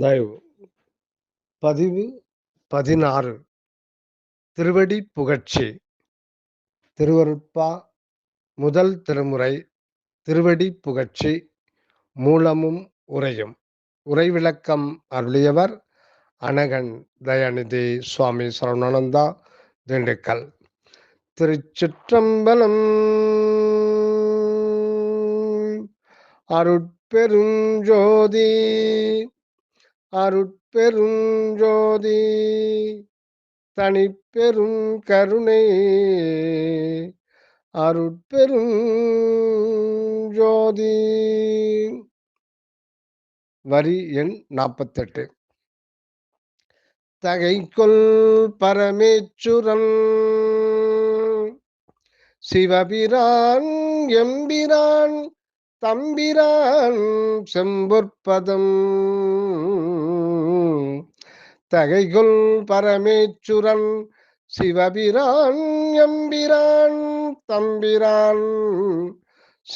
தயவு பதிவு பதினாறு. திருவடி புகழ்ச்சி. திருவருட்பா முதல் திருமுறை திருவடி புகழ்ச்சி மூலமும் உரையும். உரை விளக்கம் அருளியவர் அனகன் தயாநிதி சுவாமி சரவணானந்தா திண்டுக்கல். திருச்சிற்றம்பலம் அருட்பெருஞ்சோதி அருட்பெருஞ்சோதி தனிப்பெரும் கருணை அருட்பெரும் ஜோதி வரி எண் நாற்பத்தெட்டு தகைக்குள் பரமேச்சுரன் சிவபிரான் எம்பிரான் தம்பிரான் செம்பொற்பதம். தகைகுள் பரமேச்சுரன் சிவபிரான் எம்பிரான் தம்பிரான்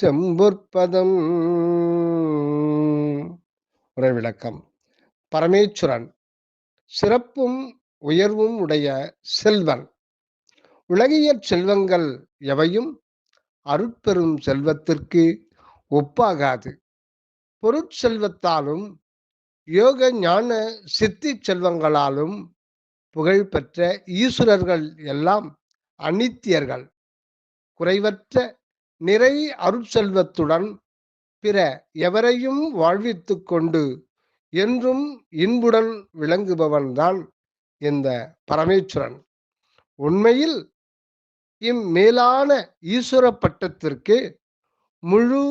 செம்புற்பதம். உரை விளக்கம். பரமேச்சுரன் சிறப்பும் உயர்வும் உடைய செல்வன். உலகியற் செல்வங்கள் எவையும் அருட்பெரும் செல்வத்திற்கு ஒப்பாகாது. பொருட்செல்வத்தாலும் யோக ஞான சித்தி செல்வங்களாலும் புகழ்பெற்ற ஈஸ்வரர்கள் எல்லாம் அனித்தியர்கள் குறைவற்ற நிறை அருட்செல்வத்துடன் பிற எவரையும் வாழ்வித்துக் கொண்டு என்றும் இன்புடன் விளங்குபவன்தான் இந்த பரமேஸ்வரன் உண்மையில் இம்மேலான ஈஸ்வர பட்டத்திற்கு முழு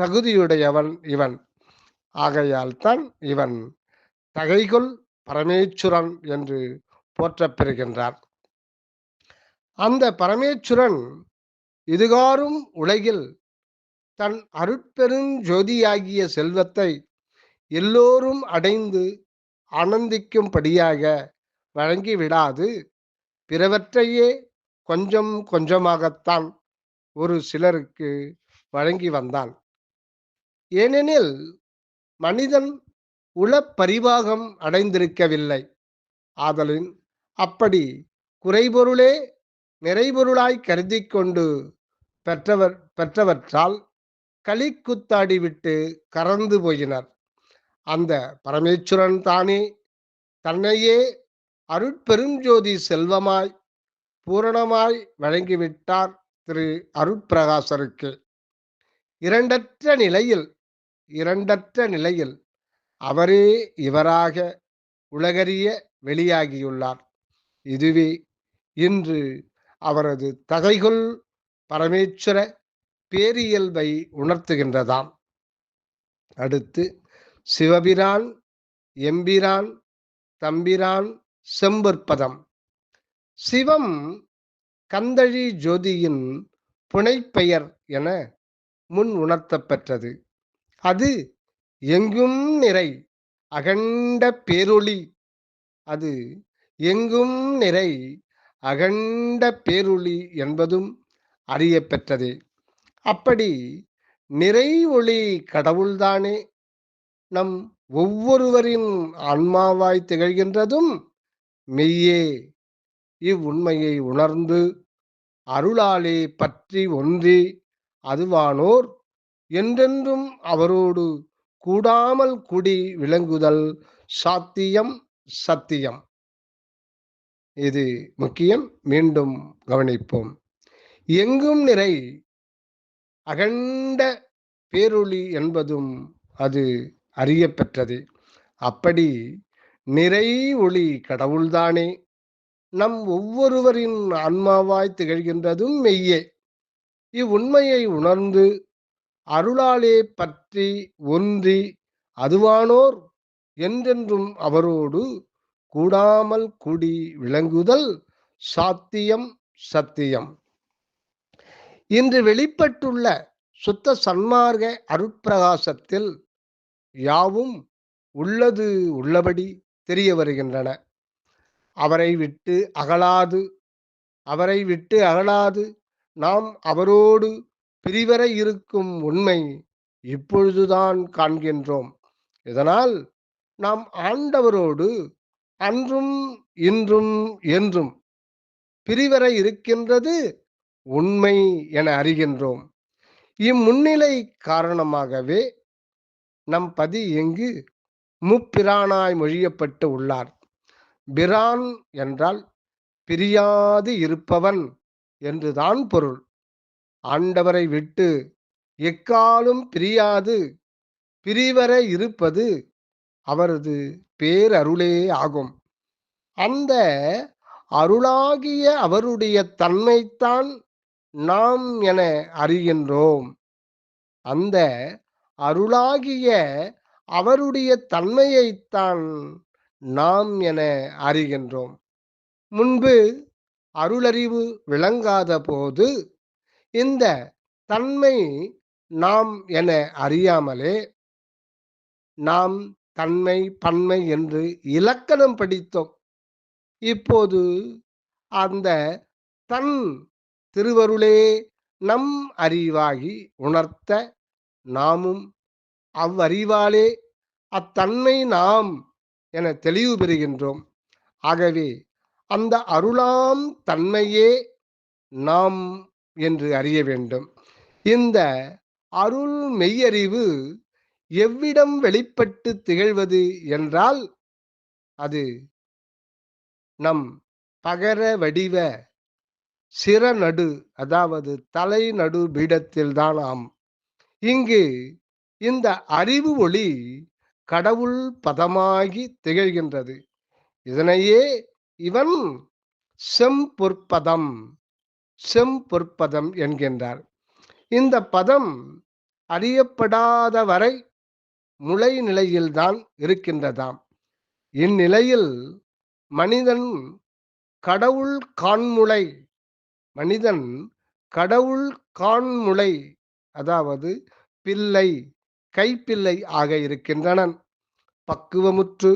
தகுதியுடையவன் இவன். ஆகையால் தான் இவன் தகைகொள் பரமேச்சுரன் என்று போற்றப்பெறுகின்றார் அந்த பரமேச்சுரன் இதுகாரும் உலகில் தன் அருட்பெருஞ்சோதியாகிய செல்வத்தை எல்லோரும் அடைந்து ஆனந்திக்கும்படியாக வழங்கிவிடாது பிறவற்றையே கொஞ்சம் கொஞ்சமாகத்தான் ஒரு சிலருக்கு வழங்கி வந்தான். ஏனெனில் மனிதன் உளப்பரிவாகம் அடைந்திருக்கவில்லை. ஆதலின் அப்படி குறைபொருளே நிறைபொருளாய் கருதி கொண்டு பெற்றவர் பெற்றவற்றால் களி குத்தாடி விட்டு கறந்து போயினர். அந்த பரமேஸ்வரன் தானே தன்னையே அருட்பெருஞ்சோதி செல்வமாய் பூரணமாய் வழங்கிவிட்டார் திரு அருட்பிரகாசருக்கு. இரண்டற்ற நிலையில் இரண்டற்ற நிலையில் அவரே இவராக உலகறிய வெளியாகியுள்ளார். இதுவே இன்று அவரது தகைகுள் பரமேஸ்வர பேரியல்பை உணர்த்துகின்றதாம். அடுத்து சிவபிரான் எம்பிரான் தம்பிரான் செம்பற்பதம். சிவம் கந்தழி ஜோதியின் புனைப்பெயர் என முன் உணர்த்தப்பெற்றது அது எங்கும் நிறை அகண்ட பேரொளி. அது எங்கும் நிறை அகண்ட பேரொளி என்பதும் அறியப்பெற்றதே அப்படி நிறை ஒளி கடவுள்தானே நம் ஒவ்வொருவரின் ஆன்மாவாய் திகழ்கின்றதும் மெய்யே. இவ்வுண்மையை உணர்ந்து அருளாலே பற்றி ஒன்றி அதுவானோர் என்றென்றும் அவரோடு கூடாமல் குடி விளங்குதல் சாத்தியம் சத்தியம். இது முக்கியம். மீண்டும் கவனிப்போம். எங்கும் நிறை அகண்ட பேரொளி என்பதும் அது அறியப்பெற்றது. அப்படி நிறை ஒளி கடவுள்தானே. நம் ஒவ்வொருவரின் ஆன்மாவாய் திகழ்கின்றதும் மெய்யே. இவ்வுண்மையை உணர்ந்து அருளாலே பற்றி ஒன்றி அதுவானோர் என்றென்றும் அவரோடு கூடாமல் கூடி விளங்குதல் சாத்தியம் சத்தியம். இன்று வெளிப்பட்டுள்ள சுத்த சன்மார்க அருட்பிரகாசத்தில் யாவும் உள்ளது உள்ளபடி தெரிய வருகின்றன. அவரை விட்டு அகலாது அவரை விட்டு அகலாது நாம் அவரோடு பிரிவர இருக்கும் உண்மை இப்பொழுதுதான் காண்கின்றோம். இதனால் நாம் ஆண்டவரோடு அன்றும் இன்றும் என்றும் பிரிவர இருக்கின்றது உண்மை என அறிகின்றோம். இம்முன்னிலை காரணமாகவே நம் பதி எங்கு முப்பிரானாய் மொழியப்பட்டு உள்ளார். பிரான் என்றால் பிரியாது இருப்பவன் என்றுதான் பொருள். ஆண்டவரை விட்டு எக்காலும் பிரியாது. பிரிவர இருப்பது அவரது பேரருளே ஆகும். அந்த அருளாகிய அவருடைய தன்மைத்தான் நாம் என அறிகின்றோம். அந்த அருளாகிய அவருடைய தன்மையைத்தான் நாம் என அறிகின்றோம். முன்பு அருளறிவு விளங்காத போது இந்த தன்மை நாம் என அறியாமலே நாம் தன்மை பன்மை என்று இலக்கணம் படித்தோம். இப்போது அந்த தன் திருவருளே நம் அறிவாகி உணர்த்த நாமும் அவ்வறிவாலே அத்தன்மை நாம் என தெளிவு பெறுகின்றோம். ஆகவே அந்த அருளாம் தன்மையே நாம் என்று அறிய வேண்டும். இந்த அருள் மெய்யறிவு எவ்விடம் வெளிப்பட்டு திகழ்வது என்றால் அது நம் பகர வடிவ சிறநடு அதாவது தலை நடு பீடத்தில்தான் ஆம். இங்கு இந்த அறிவு ஒளி கடவுள் பதமாகி திகழ்கின்றது. இதனையே இவன் செம்பொற்பதம் செம்பொற்பதம் என்கின்றார். இந்த பதம் அறியப்படாத வரை முளை நிலையில்தான் இருக்கின்றதாம். இந்நிலையில் மனிதன் கடவுள் காண்முளை மனிதன் கடவுள் காண்முளை அதாவது பிள்ளை கைப்பிள்ளை ஆக இருக்கின்றனன். பக்குவமுற்று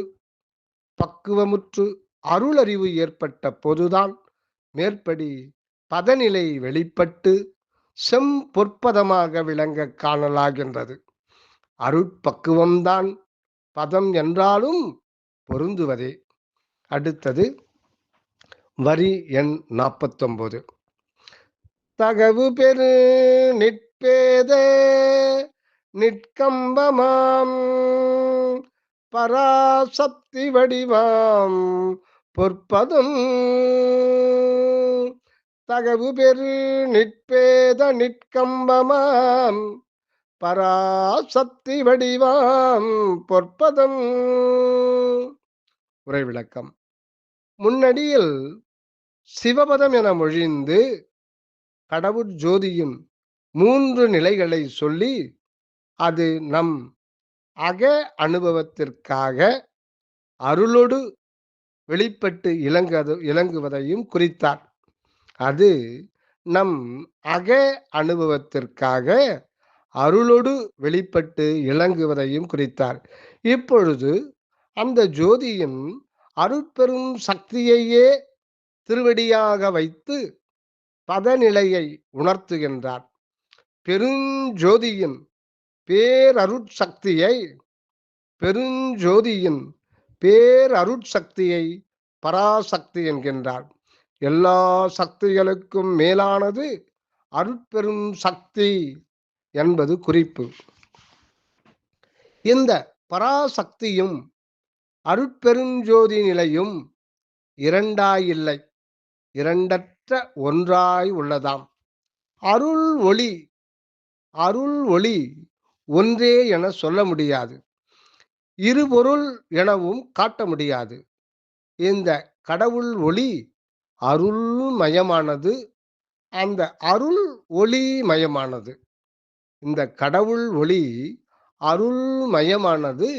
பக்குவமுற்று அருளறிவு ஏற்பட்ட போதுதான் மேற்படி பதநிலை வெளிப்பட்டு செம் பொற்பதமாக விளங்க காணலாகின்றது. அருட்பக்குவம்தான் பதம் என்றாலும் பொருந்துவதே. அடுத்தது வரி எண் நாற்பத்தொன்பது தகவு பெரு நிற்பேத நிற்கம்பமாம் பராசக்தி வடிவாம் பொற்பதும் தகவு பெரு நிற்பேத நிற்கம்பமாம். பராசக்தி வடிவாம் பொற்பதம். உரை விளக்கம். முன்னடியில் சிவபதம் என மொழிந்து கடவுள் ஜோதியின் மூன்று நிலைகளை சொல்லி அது நம் அக அனுபவத்திற்காக அருளொடு வெளிப்பட்டு இலங்கது இலங்குவதையும் குறித்தார். அது நம் அக அனுபவத்திற்காக அருளோடு வெளிப்பட்டு இளங்குவதையும் குறித்தார். இப்பொழுது அந்த ஜோதியின் அருட்பெரும் சக்தியையே திருவடியாக வைத்து பதநிலையை உணர்த்துகின்றார். பெருஞ்சோதியின் பேரருட்சக்தியை பெருஞ்சோதியின் பேரருட்சக்தியை பராசக்தி என்கின்றார். எல்லா சக்திகளுக்கும் மேலானது அருட்பெரும் சக்தி என்பது குறிப்பு. இந்த பராசக்தியும் அருட்பெருஞ்சோதி நிலையும் இரண்டாயில்லை. இரண்டற்ற ஒன்றாய் உள்ளதாம். அருள் ஒளி அருள் ஒளி ஒன்றே என சொல்ல முடியாது. இருபொருள் எனவும் காட்ட முடியாது. இந்த கடவுள் ஒளி அருள் மயமானது அந்த அருள் ஒளி மயமானது இந்த கடவுள் ஒளி அருள் மயமானது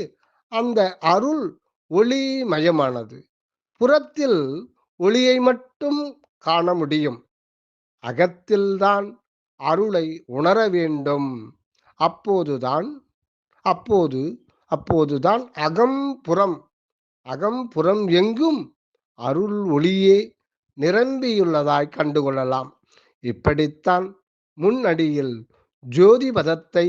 அந்த அருள் ஒளி மயமானது புறத்தில் ஒளியை மட்டும் காண முடியும். அகத்தில்தான் அருளை உணர வேண்டும். அப்போதுதான் அப்போது அப்போதுதான் அகம் புறம் அகம் புறம் எங்கும் அருள் ஒளியே நிரம்பியுள்ளதாய் கண்டுகொள்ளலாம். இப்படித்தான் முன்னடியில் ஜோதி பதத்தை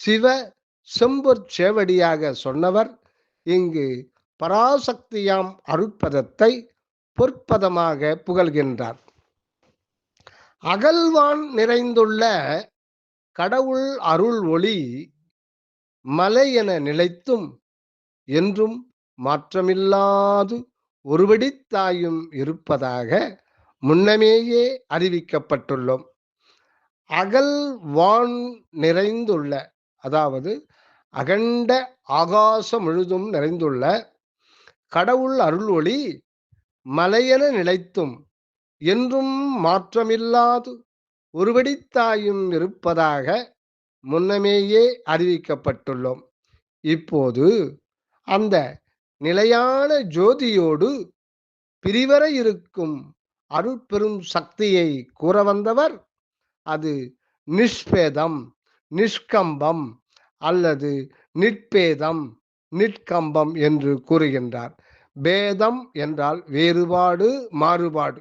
சிவ செம்பொற் சேவடியாக சொன்னவர் இங்கு பராசக்தியாம் அருட்பதத்தை பொற்பதமாக புகழ்கின்றார். அகல்வான் நிறைந்துள்ள கடவுள் அருள் ஒளி மலை என நிலைத்தும் என்றும் மாற்றமில்லாது ஒருபடி தாயும் இருப்பதாக முன்னமேயே அறிவிக்கப்பட்டுள்ளோம். அகல் வான் நிறைந்துள்ள அதாவது அகண்ட ஆகாசம் முழுதும் நிறைந்துள்ள கடவுள் அருள் ஒளி மலையென நிலைத்தும் என்றும் மாற்றமில்லாது ஒருவடித்தாயும் இருப்பதாக முன்னமேயே அறிவிக்கப்பட்டுள்ளோம். இப்போது அந்த நிலையான ஜோதியோடு பிரிவர இருக்கும் அருட்பெரும் சக்தியை கூற வந்தவர் அது நிஷ்பேதம் நிஷ்கம்பம் அல்லது நிட்பேதம் நிற்கம்பம் என்று கூறுகின்றார். பேதம் என்றால் வேறுபாடு மாறுபாடு.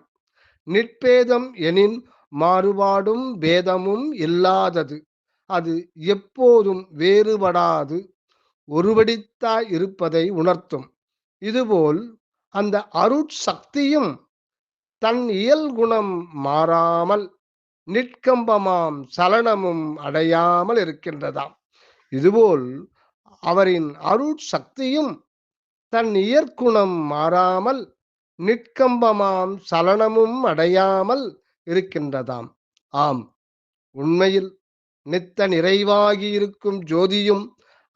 நிட்பேதம் எனின் மாறுபாடும் பேதமும் இல்லாதது. அது எப்போதும் வேறுபடாது. ஒருவடித்தாய் இருப்பதை உணர்த்தும். இதுபோல் அந்த அருட்சக்தியும் தன் இயல் குணம் மாறாமல் நிற்கம்பமாம் சலனமும் அடையாமல் இருக்கின்றதாம். இதுபோல் அவரின் அருட்சக்தியும் தன் இயற்குணம் மாறாமல் நிற்கம்பமாம் சலனமும் அடையாமல் இருக்கின்றதாம். ஆம் உண்மையில் நித்த நிறைவாகி இருக்கும் ஜோதியும்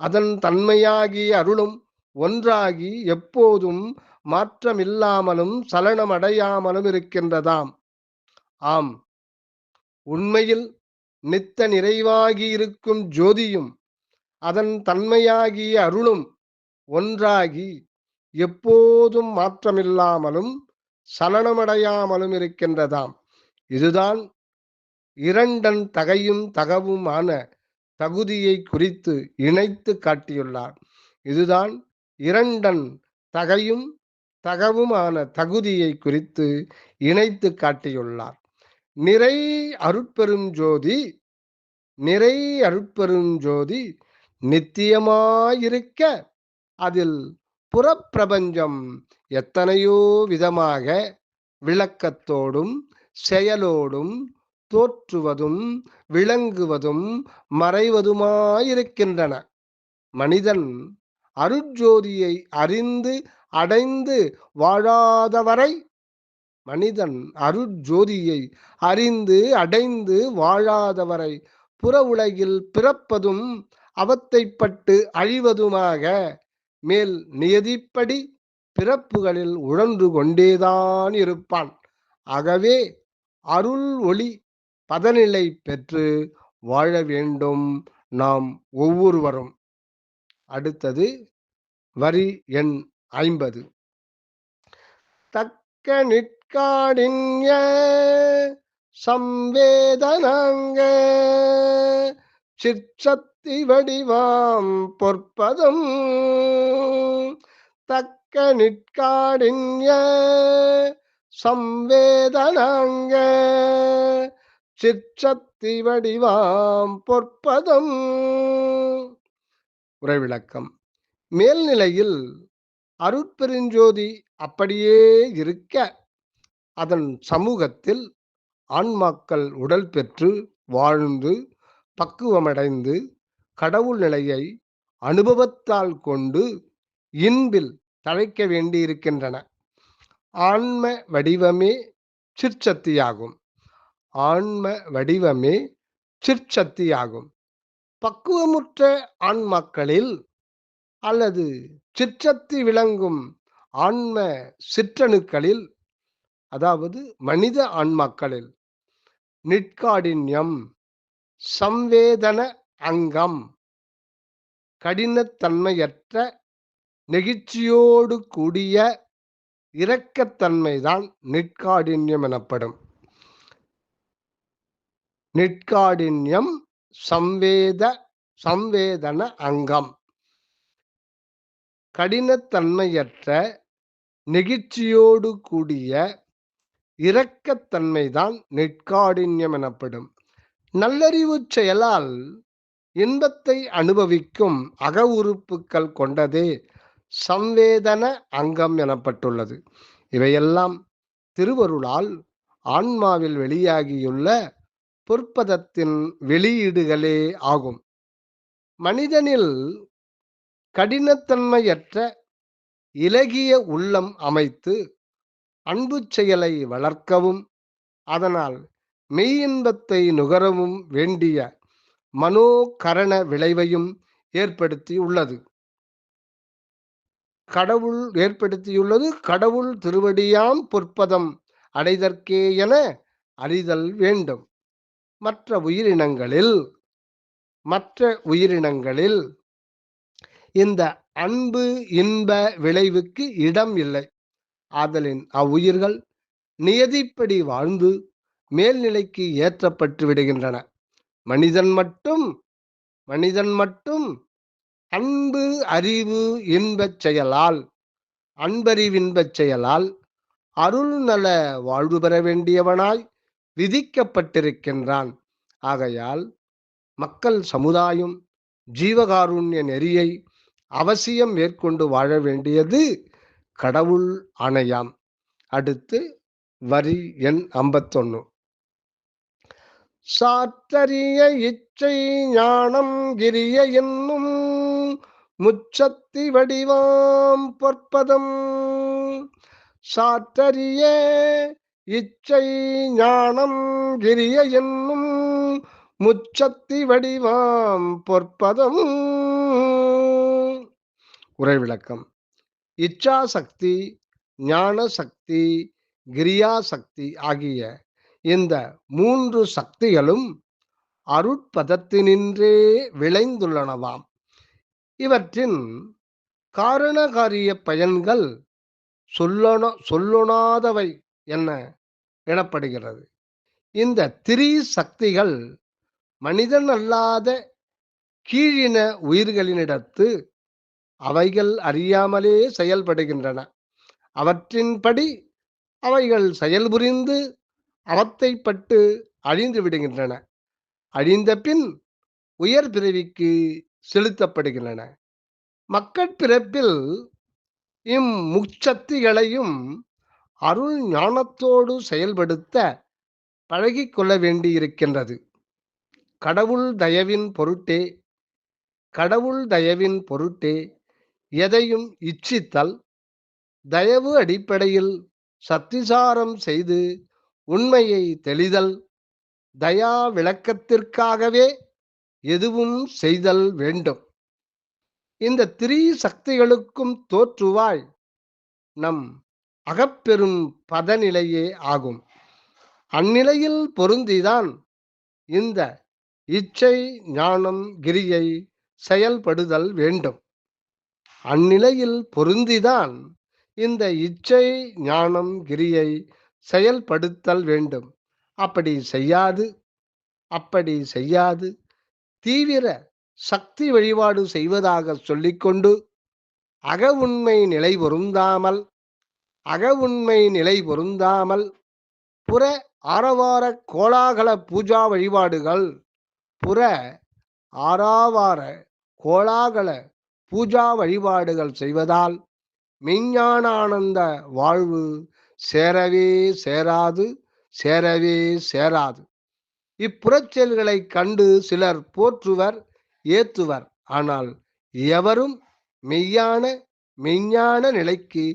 அதன் தன்மையாகி அருளும் ஒன்றாகி எப்போதும் மாற்றமில்லாமலும் சலனமடையாமலும் இருக்கின்றதாம். ஆம். உண்மையில் நித்த நிறைவாகி இருக்கும் ஜோதியும் அதன் தன்மையாகிய அருளும் ஒன்றாகி எப்போதும் மாற்றமில்லாமலும் சலனமடையாமலும் இருக்கின்றதாம். இதுதான் இரண்டன் தகையும் தகவுமான தகுதியை குறித்து இணைத்து காட்டியுள்ளார். இதுதான் இரண்டன் தகையும் தகவுமான தகுதியை குறித்து இணைத்து காட்டியுள்ளார். நிறை அருட்பெரும் ஜோதி நிறை அருட்பெரும் ஜோதி நித்தியமாயிருக்க அதில் புறப்பிரபஞ்சம் எத்தனையோ விதமாக விளக்கத்தோடும் செயலோடும் தோற்றுவதும் விளங்குவதும் மறைவதுமாயிருக்கின்றன. மனிதன் அருட்ஜோதியை அறிந்து அடைந்து வாழாதவரை மனிதன் அருட்ஜோதியை அறிந்து அடைந்து வாழாதவரை புற உலகில் பிறப்பதும் அவத்தைப்பட்டு அழிவதுமாக மேல் நியதிப்படி பிறப்புகளில் உழன்று கொண்டேதான் இருப்பான். ஆகவே அருள் ஒளி பதநிலை பெற்று வாழ வேண்டும் நாம் ஒவ்வொருவரும். அடுத்தது வரி எண் ஐம்பது. தக்க நிற்காடின்ய சம்வேதனாங்க சிற்சக்தி வடிவாம் பொற்பதம். தக்க நிற்காடின்ய சம்வேதனாங்க சிற்சக்தி வடிவாம் பொற்பதம். உரைவிளக்கம். மேல்நிலையில் அருட்பெருஞ்சோதி அப்படியே இருக்க அதன் சமூகத்தில் ஆன்மாக்கள் உடல் பெற்று வாழ்ந்து பக்குவமடைந்து கடவுள் நிலையை அனுபவத்தால் கொண்டு இன்பில் தழைக்க வேண்டியிருக்கின்றன. ஆன்ம வடிவமே சிற்சக்தியாகும் ஆன்ம வடிவமே சிற்சக்தியாகும். பக்குவமுற்ற ஆன்மாக்களில் அல்லது சிற்றத்தி விளங்கும் ஆன்ம சிற்றணுக்களில் அதாவது மனித ஆன்மாக்களில் நிற்காடின்யம் சம்வேதன அங்கம் கடினத்தன்மையற்ற நெகிழ்ச்சியோடு கூடிய இரக்கத்தன்மைதான் நிற்காடின்யம் எனப்படும். நிற்காடின்யம் சம்வேத சம்வேதன அங்கம். கடினத்தன்மையற்ற நெகிழ்ச்சியோடு கூடிய இரக்கத்தன்மைதான் நிற்காடின்யம் எனப்படும். நல்லறிவு செயலால் இன்பத்தை அனுபவிக்கும் அக உறுப்புக்கள் கொண்டதே சம்வேதன அங்கம் எனப்பட்டுள்ளது. இவையெல்லாம் திருவருளால் ஆன்மாவில் வெளியாகியுள்ள பொற்பதத்தின் வெளியீடுகளே ஆகும். மனிதனில் கடினத்தன்மையற்ற இலகிய உள்ளம் அமைத்து அன்பு செயலை வளர்க்கவும் அதனால் மெய்யின்பத்தை நுகரவும் வேண்டிய மனோகரண விளைவையும் ஏற்படுத்தி உள்ளது கடவுள் ஏற்படுத்தியுள்ளது. கடவுள் திருவடியாம் பொற்பதம் அடைதற்கே என அறிதல் வேண்டும். மற்ற உயிரினங்களில் மற்ற உயிரினங்களில் இந்த அன்பு இன்ப விளைவுக்கு இடம் இல்லை. ஆதலின் அவ்வுயிர்கள் நியதிப்படி வாழ்ந்து மேல்நிலைக்கு ஏற்றப்பட்டு விடுகின்றன. மனிதன் மட்டும் மனிதன் மட்டும் அன்பு அறிவு இன்பச் செயலால் அன்பறிவின்பச் செயலால் அருள் நல வாழ்வு பெற வேண்டியவனாய் விதிக்கப்பட்டிருக்கின்றான். ஆகையால் மக்கள் சமுதாயம் ஜீவகாருண்ய நெறியை அவசியம் மேற்கொண்டு வாழ வேண்டியது கடவுள் ஆணையாம். அடுத்து வரி எண் ஐம்பத்தொன்னு. சாற்றறிய இச்சை ஞானம் கிரிய என்னும் முச்சத்தி வடிவாம் பொற்பதம். சாற்றறிய இச்சை ஞானம் கிரிய என்னும் முச்சத்தி வடிவாம் பொற்பதம். உரை விளக்கம் இச்சா சக்தி ஞான சக்தி கிரியா சக்தி ஆகிய இந்த மூன்று சக்திகளும் அருட்பதத்தினின்றே விளைந்துள்ளனவாம். இவற்றின் காரணகாரிய பயன்கள் சொல்லொண சொல்லொணாதவை. என்ன எனப்படுகிறது. இந்த திரி சக்திகள் மனிதன் அல்லாத கீழின உயிர்களினிடத்து அவைகள் அறியாமலே செயல்படுகின்றன. அவற்றின்படி அவைகள் செயல்புரிந்து அவத்தைப்பட்டு அழிந்து விடுகின்றன. அழிந்த பின் உயர் பிறவிக்கு செலுத்தப்படுகின்றன. மக்கட்பிறப்பில் இம்முச்சக்திகளையும் அருள் ஞானத்தோடு செயல்படுத்த பழகிக்கொள்ள வேண்டியிருக்கின்றது. கடவுள் தயவின் பொருட்டே கடவுள் தயவின் பொருட்டே எதையும் இச்சித்தல் தயவு அடிப்படையில் சத்திசாரம் செய்து உண்மையை தெளிதல் தயா விளக்கத்திற்காகவே எதுவும் செய்தல் வேண்டும். இந்த திரி சக்திகளுக்கும் தோற்றுவாய் நம் அகப்பெரும் பதநிலையே ஆகும். அந்நிலையில் பொருந்திதான் இந்த இச்சை ஞானம் கிரியை செயல்படுதல் வேண்டும். அந்நிலையில் பொருந்திதான் இந்த இச்சை ஞானம் கிரியை செயல்படுத்தல் வேண்டும். அப்படி செய்யாது அப்படி செய்யாது. தீவிர சக்தி வழிபாடு செய்வதாக சொல்லிக்கொண்டு அக உண்மை நிலை பொருந்தாமல் அக உண்மை நிலை பொருந்தாமல் புற ஆரவார கோலாகல பூஜா வழிபாடுகள் புற ஆறாவார கோலாகல பூஜா வழிபாடுகள் செய்வதால் மெய்ஞானானந்த வாழ்வு சேரவே சேராது சேரவே சேராது. இப்புறச்செயல்களை கண்டு சிலர் போற்றுவர் ஏத்துவர். ஆனால் எவரும் மெய்யான மெய்ஞான நிலைக்கு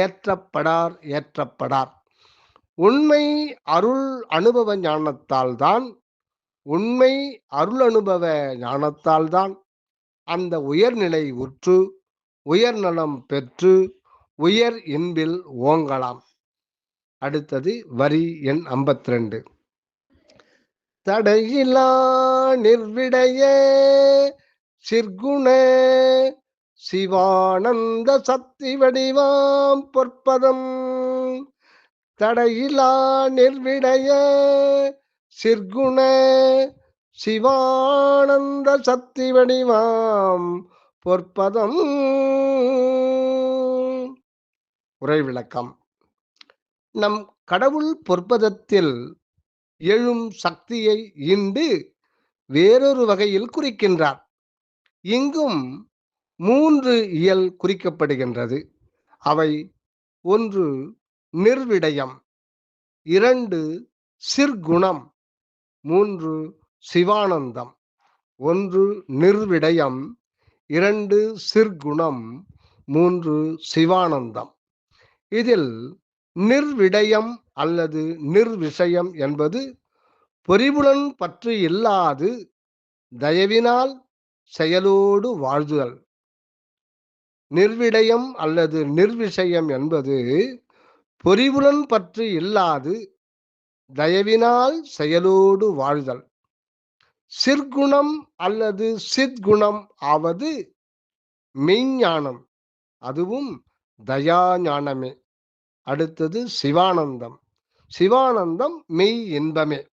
ஏற்றப்படார் ஏற்றப்படார். உண்மை அருள் அனுபவ ஞானத்தால் தான் உண்மை அருள் அனுபவ ஞானத்தால் தான் அந்த உயர்நிலை உற்று உயர் நலம் பெற்று உயர் இன்பில் ஓங்கலாம். அடுத்தது வரி எண் ஐம்பத்தி ரெண்டு தடையிலா நிர்விடைய சிற்குண சிவானந்த சக்தி வடிவாம் பொற்பதம். தடையிலா நிர்விடைய சிற்குண சிவானந்த சக்தி வடிவாம் பொற்பதம். உரை விளக்கம். நம் கடவுள் பொற்பதத்தில் எழும் சக்தியை ஈண்டு வேறொரு வகையில் குறிக்கின்றார். இங்கும் மூன்று இயல் குறிக்கப்படுகின்றது. அவை ஒன்று நிர்விடயம் இரண்டு சிற்குணம் மூன்று சிவானந்தம் ஒன்று நிர்விடயம் இரண்டு சிற்குணம் மூன்று சிவானந்தம். இதில் நிர்விடயம் அல்லது நிர்விஷயம் என்பது பொறிவுடன் பற்று இல்லாது தயவினால் செயலோடு வாழ்தல். நிர்விடயம் அல்லது நிர்விஷயம் என்பது பொறிவுடன் பற்று இல்லாது தயவினால் செயலோடு வாழ்தல். சிற்குணம் அல்லது சித்குணம் ஆவது மெய்ஞானம் அதுவும் தயா ஞானமே அடுத்தது சிவானந்தம். சிவானந்தம் மெய் இன்பமே.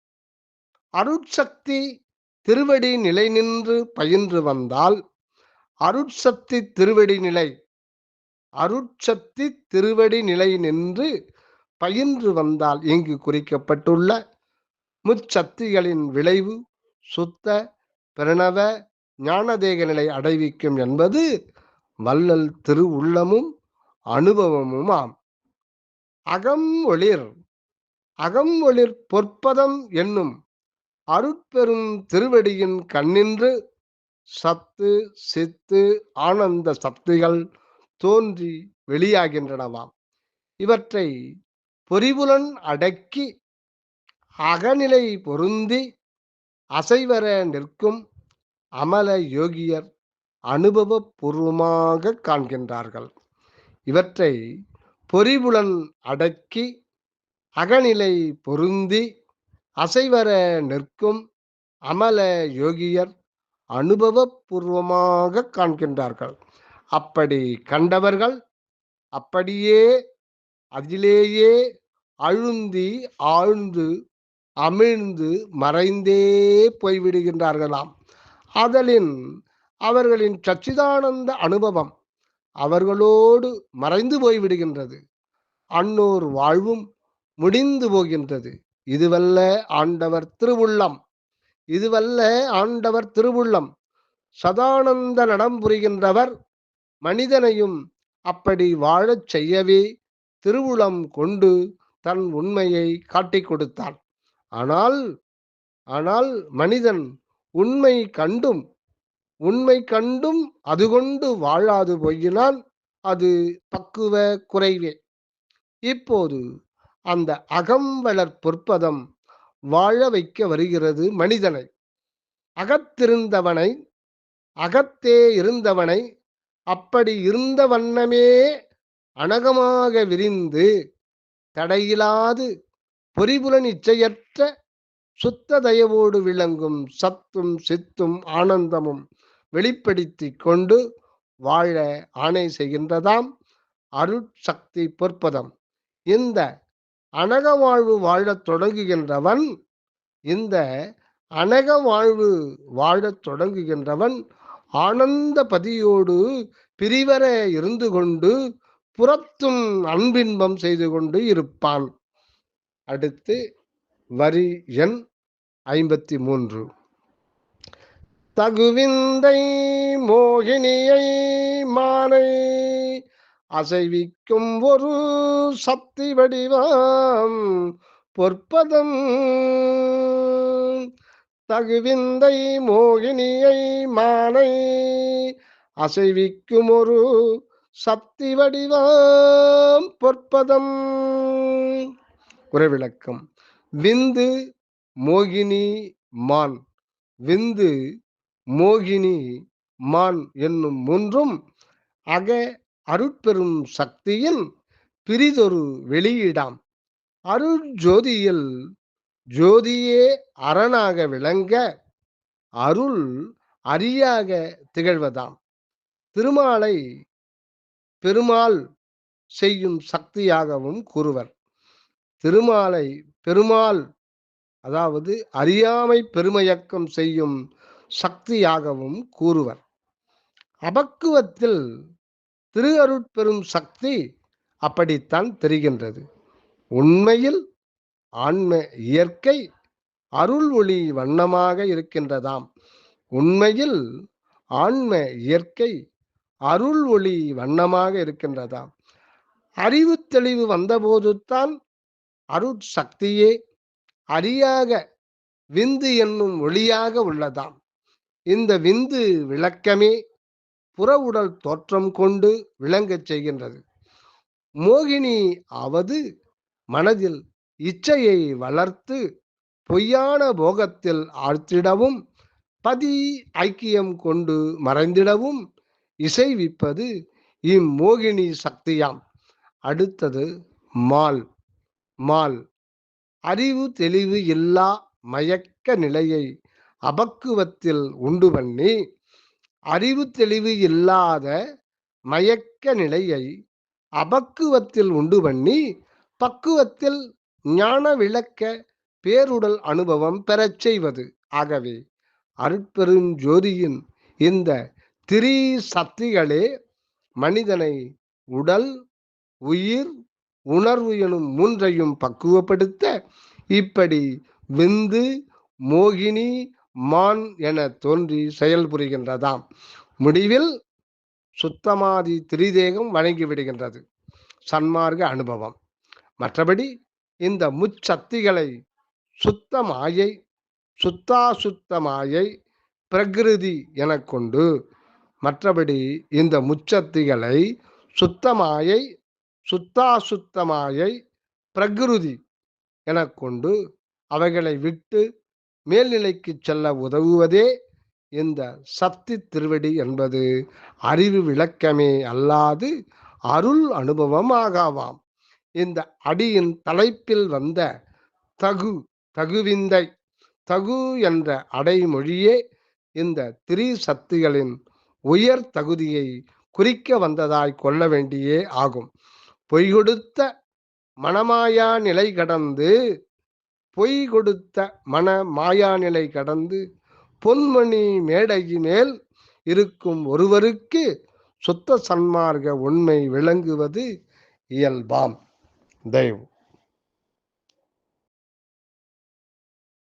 அருட்சக்தி திருவடி நிலை நின்று பயின்று வந்தால் அருட்சக்தி திருவடி நிலை. அருட்சக்தி திருவடி நிலை நின்று பயின்று வந்தால் இங்கு குறிக்கப்பட்டுள்ள முச்சக்திகளின் விளைவு சுத்த பிரணவ ஞானதேக நிலை அடைவிக்கும் என்பது வள்ளல் திரு உள்ளமும் அனுபவமுமாம். அகம் ஒளிர் அகம் ஒளிர் பொற்பதம் என்னும் அருட்பெரும் திருவடியின் கண்ணின்று சத்து சித்து ஆனந்த சக்திகள் தோன்றி வெளியாகின்றனவாம். இவற்றை பொறிபுலன் அடக்கி அகநிலை பொருந்தி அசைவர நிற்கும் அமல யோகியர் அனுபவபூர்வமாக காண்கின்றார்கள். இவற்றை பொறிபுலன் அடக்கி அகநிலை பொருந்தி அசைவர நிற்கும் அமல யோகியர் அனுபவபூர்வமாக காண்கின்றார்கள். அப்படி கண்டவர்கள் அப்படியே அதிலேயே அழுந்தி ஆழ்ந்து அமிழ்ந்து மறைந்தே போய்விடுகின்றார்களாம். அதலின் அவர்களின் சச்சிதானந்த அனுபவம் அவர்களோடு மறைந்து போய்விடுகின்றது. அன்னோர் வாழ்வும் முடிந்து போகின்றது. இதுவல்ல ஆண்டவர் திருவுள்ளம். இதுவல்ல ஆண்டவர் திருவுள்ளம். சதானந்த நடம் புரிகின்றவர் மனிதனையும் அப்படி வாழச் செய்யவே திருவுளம் கொண்டு தன் உண்மையை காட்டிக் கொடுத்தான் ஆனால் ஆனால் மனிதன் உண்மை கண்டும் உண்மை கண்டும் அது கொண்டு வாழாது போயினால் அது பக்குவ குறைவே. இப்போது அந்த அகம்பலர் பொற்பதம் வாழ வைக்க வருகிறது மனிதனை. அகத்திருந்தவனை அகத்தே இருந்தவனை அப்படி இருந்த வண்ணமே அனகமாக விரிந்து தடையிலாது பொறிபுலன் இச்சையற்ற சுத்த தயவோடு விளங்கும் சத்தும் சித்தும் ஆனந்தமும் வெளிப்படுத்தி கொண்டு வாழ ஆணை செய்கின்றதாம் அருட்சக்தி பொற்பதம். இந்த அனக வாழ்வு வாழத் தொடங்குகின்றவன் இந்த அனக வாழ்வு வாழத் தொடங்குகின்றவன் ஆனந்த பதியோடு பிரிவர இருந்து கொண்டு புறத்தும் அன்பின்பம் செய்து கொண்டு இருப்பான். அடுத்து வரி எண் ஐம்பத்தி மூன்று தகுவிந்தை மோகினியை மாலை அசைவிக்கும் ஒரு சக்தி வடிவாம் பொற்பதம். தகுவிந்தை மோகினியை மானை அசைவிக்கும் ஒரு சக்தி வடிவாம் பொற்பதம். குறைவிளக்கம் விந்து மோகினி மான். விந்து மோகினி மான் என்னும் மூன்றும் அக அருட்பெரும் சக்தியின் பிரிதொரு வெளியிடாம். அருட்ஜோதியில் ஜோதியே அரணாக விளங்க அருள் அரியாக திகழ்வதாம். திருமாலை பெருமாள் செய்யும் சக்தியாகவும் கூறுவர். திருமாலை பெருமாள் அதாவது அறியாமை பெருமயக்கம் செய்யும் சக்தியாகவும் கூறுவர். அபக்குவத்தில் திரு அருட்பெரும் சக்தி அப்படித்தான் தெரிகின்றது. உண்மையில் ஆன்ம இயற்கை அருள் ஒளி வண்ணமாக இருக்கின்றதாம். உண்மையில் ஆன்ம இயற்கை அருள் ஒளி வண்ணமாக இருக்கின்றதாம். அறிவு தெளிவு வந்தபோதுதான் அருட் சக்தியே அறியாக விந்து என்னும் ஒளியாக உள்ளதாம். இந்த விந்து விளக்கமே புற உடல் தோற்றம் கொண்டு விளங்கச் செய்கின்றது. மோகினி ஆவது மனதில் இச்சையை வளர்த்து பொய்யான போகத்தில் ஆழ்த்திடவும் பதி ஐக்கியம் கொண்டு மறைந்திடவும் இசைவிப்பது இம்மோகினி சக்தியாம். அடுத்தது மால். மால். அறிவு தெளிவு இல்லா மயக்க நிலையை அபக்குவத்தில் உண்டு பண்ணி அறிவு தெளிவு இல்லாத மயக்க நிலையை அபக்குவத்தில் உண்டு பண்ணி பக்குவத்தில் ஞான விளக்க பேருடல் அனுபவம் பெறச் செய்வது. ஆகவே அருட்பெருஞ்சோதியின் இந்த திரி சக்திகளே மனிதனை உடல் உயிர் உணர்வு எனும் மூன்றையும் பக்குவப்படுத்த இப்படி விந்து மோகினி மான் என தோன்றி செயல்புரிகின்றதாம் முடிவில் சுத்தமாதி திரிதேகம் வழங்கி விடுகின்றது. சன்மார்க்க அனுபவம். மற்றபடி இந்த முச்சக்திகளை சுத்த மாயை சுத்தாசுத்த மாயை பிரகிருதி என கொண்டு மற்றபடி இந்த முச்சக்திகளை சுத்தமாயை சுத்தாசுத்தமாயை பிரகிருதி என கொண்டு அவைகளை விட்டு மேல்நிலைக்கு செல்ல உதவுவதே இந்த சக்தி திருவடி என்பது. அறிவு விளக்கமே அல்லாது அருள் அனுபவம் ஆகாவாம் இந்த அடியின் தலைப்பில் வந்த தகு தகுவிந்தை தகு என்ற அடைமொழியே இந்த திரி சக்திகளின் உயர் தகுதியை குறிக்க வந்ததாய் கொள்ள வேண்டியே ஆகும். பொய் கொடுத்த மனமாயா நிலை கடந்து பொய் கொடுத்த மன மாயாநிலை கடந்து பொன்மணி மேடையினேல் இருக்கும் ஒருவருக்கு சுத்த சன்மார்க்க உண்மை விளங்குவது இயல்பாம். தெய்வம்.